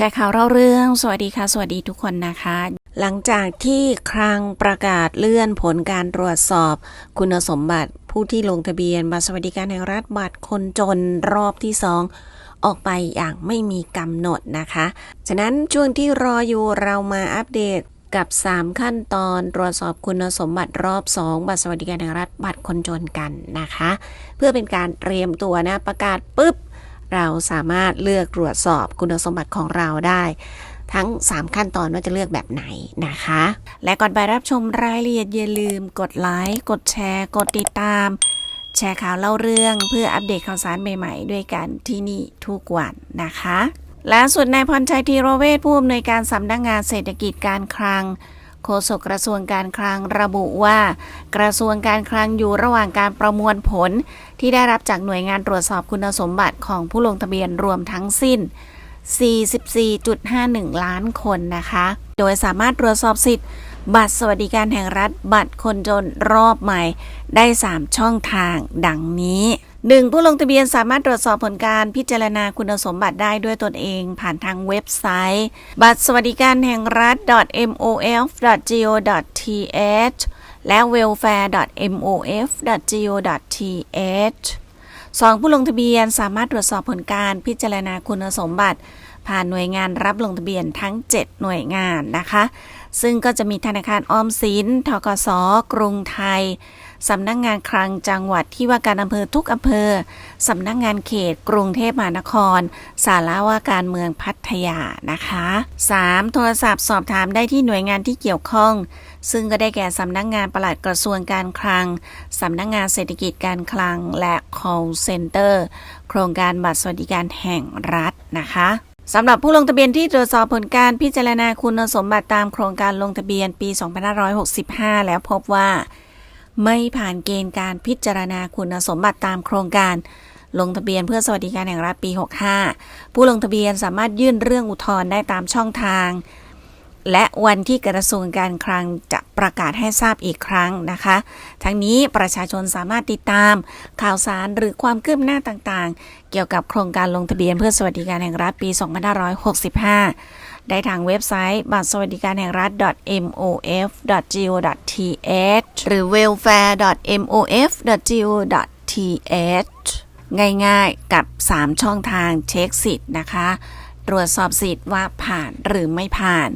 แชร์ข่าวเล่าเรื่อง สวัสดีค่ะ สวัสดีทุกคนนะคะ หลังจากที่คลังประกาศเลื่อนผลการตรวจสอบคุณสมบัติผู้ที่ลงทะเบียนบัตรสวัสดิการแห่งรัฐบัตรคนจนรอบที่สองออกไปอย่างไม่มีกำหนดนะคะ ฉะนั้นช่วงที่รออยู่เรามาอัปเดตกับ 3 ขั้นตอนตรวจสอบคุณสมบัติรอบ 2 บัตรสวัสดิการแห่งรัฐบัตรคนจนกันนะคะ เพื่อเป็นการเตรียมตัวนะประกาศปุ๊บ เราสามารถเลือกตรวจสอบคุณสมบัติของเราได้ ทั้ง 3 ขั้นตอนว่าจะเลือกแบบไหนนะคะ และก่อนไปรับชมรายละเอียดอย่าลืม กดไลค์กดแชร์ กดติดตาม แชร์ข่าวเล่าเรื่องเพื่ออัปเดตข่าวสารใหม่ๆ ด้วยกันที่นี่ทุกวันนะคะล่าสุดนายพรชัยธีรเวชผู้อำนวยการสำนักงงานเศรษฐกิจการคลัง ฆษกกระทรวงการคลังระบุว่า กระทรวงการคลังอยู่ระหว่างการประมวลผล ที่ได้รับจากหน่วยงานตรวจสอบคุณสมบัติของผู้ลงทะเบียนรวมทั้งสิ้น 44.51 ล้านคนนะคะ โดยสามารถตรวจสอบสิทธิ์บัตรสวัสดิการแห่งรัฐ บัตรคนจนรอบใหม่ ได้ 3 ช่องทางดังนี้ 1. ผู้ลงทะเบียนสามารถตรวจสอบผลการพิจารณาคุณสมบัติได้ด้วยตนเอง ผ่านทางเว็บไซต์ บัตรสวัสดิการแห่งรัฐ mof.go.th และ welfare.mof.go.th สองผู้ลงทะเบียนสามารถตรวจสอบผลการพิจารณาคุณสมบัติ ผ่านหน่วยงานรับลงทะเบียนทั้ง 7 หน่วยงานนะคะ ซึ่งก็จะมีธนาคารออมสิน ทกส กรุงไทย สำนักงงานคลังจังหวัดที่ว่าการอำเภอทุกอำเภอ สำนักงงานเขตกรุงเทพมหานคร สาราว่าการเมืองพัทยานะคะ 3. โทรศัพท์สอบถามได้ที่หน่วยงานที่เกี่ยวข้อง ซึ่งก็ได้แก่สำนักงงานปลัดกระทรวงการคลัง สำนักงงานเศรษฐกิจการคลังและ call center โครงการบัตรสวัสดิการแห่งรัฐนะคะสำหรับผู้ลงทะเบียนที่ตรวจสอบผลการพิจารณาคุณสมบัติตามโครงการลงทะเบียนปี 2565 แล้วพบว่า ไม่ผ่านเกณฑ์การพิจารณาคุณสมบัติตามโครงการ ลงทะเบียนเพื่อสวัสดิการแห่งรัฐปี 65 ผู้ลงทะเบียนสามารถยื่นเรื่องอุทธรณ์ได้ตามช่องทาง และวันที่กระทรวงการคลังจะประกาศให้ทราบอีกครั้งนะคะ ทั้งนี้ประชาชนสามารถติดตาม ข่าวสารหรือความคืบหน้าต่างๆ เกี่ยวกับโครงการลงทะเบียนเพื่อสวัสดิการแห่งรัฐปี 2565 ได้ทางเว็บไซต์ บัตรสวัสดิการแห่งรัฐ mof.go.th หรือ welfare.mof.go.th ง่ายๆกับ 3 ช่องทางเช็คสิทธิ์นะคะ ตรวจสอบสิทธิ์ว่าผ่านหรือไม่ผ่าน